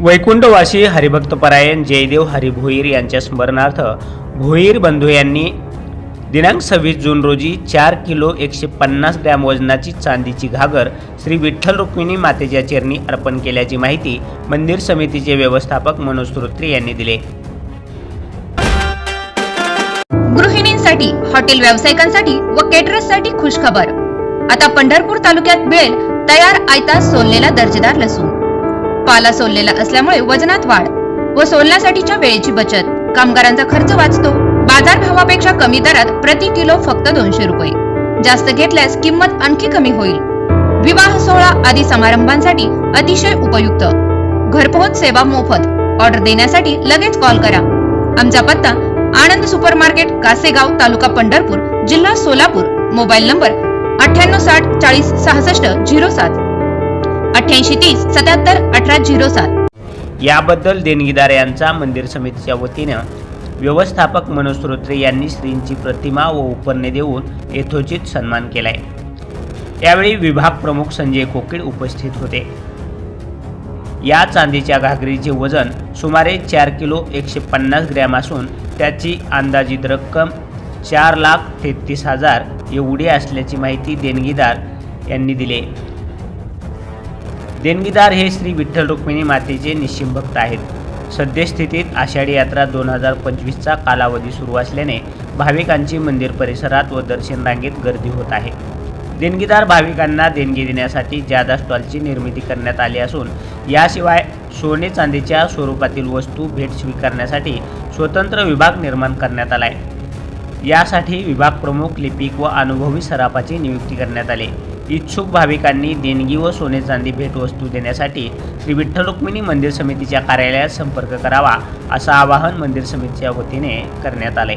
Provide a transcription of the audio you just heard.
वैकुंठवासी हरिभक्तपरायण जयदेव हरिभोईर यांच्या स्मरणार्थ भोईर बंधू यांनी दिनांक सव्वीस जून रोजी चार किलो एकशे पन्नास ग्रॅम वजनाची चांदीची घागर श्री विठ्ठल रुक्मिणी मातेच्या चरणी अर्पण केल्याची माहिती मंदिर समितीचे व्यवस्थापक मनोज श्रोत्री यांनी दिले. गृहिणींसाठी हॉटेल व्यावसायिकांसाठी व केटरर्ससाठी खुशखबर. आता पंढरपूर तालुक्यात मिळेल तयार आयता सोललेला दर्जेदार लसूण. पाला सोललेला असल्यामुळे वजनात वाढ व सोलण्यासाठीच्या वेळेची बचत. कामगारांचा खर्च वाचतो. बाजार भावापेक्षा कमी दरात प्रति किलो फक्त दोनशे रुपये. जास्त घेतल्यास किंमत आणखी कमी होईल. विवाह सोहळा आदी समारंभांसाठी अतिशय उपयुक्त. घरपोहोच सेवा मोफत. ऑर्डर देण्यासाठी लगेच कॉल करा. आमचा पत्ता आनंद सुपर मार्केट कासेगाव तालुका पंढरपूर जिल्हा सोलापूर. मोबाईल नंबर अठ्ठ्याण्णव साठ चाळीस सहासष्ट झिरो सात. अठ्याऐंशी तीस सत्याहत्तर अठरा झिरो सात. याबद्दल देणगीदार यांचा मंदिर समितीच्या वतीनं व्यवस्थापक मनोज श्रोत्रे यांनी श्रींची प्रतिमा व उपरणे देऊन यथोचित सन्मान केलाय. यावेळी विभाग प्रमुख संजय कोकीळ उपस्थित होते. या चांदीच्या घागरीचे वजन सुमारे चार किलो एकशे पन्नास ग्रॅम असून त्याची अंदाजित रक्कम चार लाख तेहतीस हजार एवढी असल्याची माहिती देणगीदार यांनी दिली देणगीदार हे श्री विठ्ठल रुक्मिणी मातेचे निश्चिम भक्त आहेत. सद्यस्थितीत आषाढी यात्रा दोन हजार पंचवीसचा कालावधी सुरू असल्याने भाविकांची मंदिर परिसरात व दर्शन रांगेत गर्दी होत आहे. देणगीदार भाविकांना देणगी देण्यासाठी जादा स्टॉलची निर्मिती करण्यात आली असून याशिवाय सोने चांदीच्या स्वरूपातील वस्तू भेट स्वीकारण्यासाठी स्वतंत्र विभाग निर्माण करण्यात आला आहे यासाठी विभाग प्रमुख लिपिक व अनुभवी सराफाची नियुक्ती करण्यात आली. इच्छुक भाविकांनी देणगी व सोने चांदी भेटवस्तू देण्यासाठी श्री विठ्ठल रुक्मिणी मंदिर समितीच्या कार्यालयात संपर्क करावा असं आवाहन मंदिर समितीच्या वतीने करण्यात आले.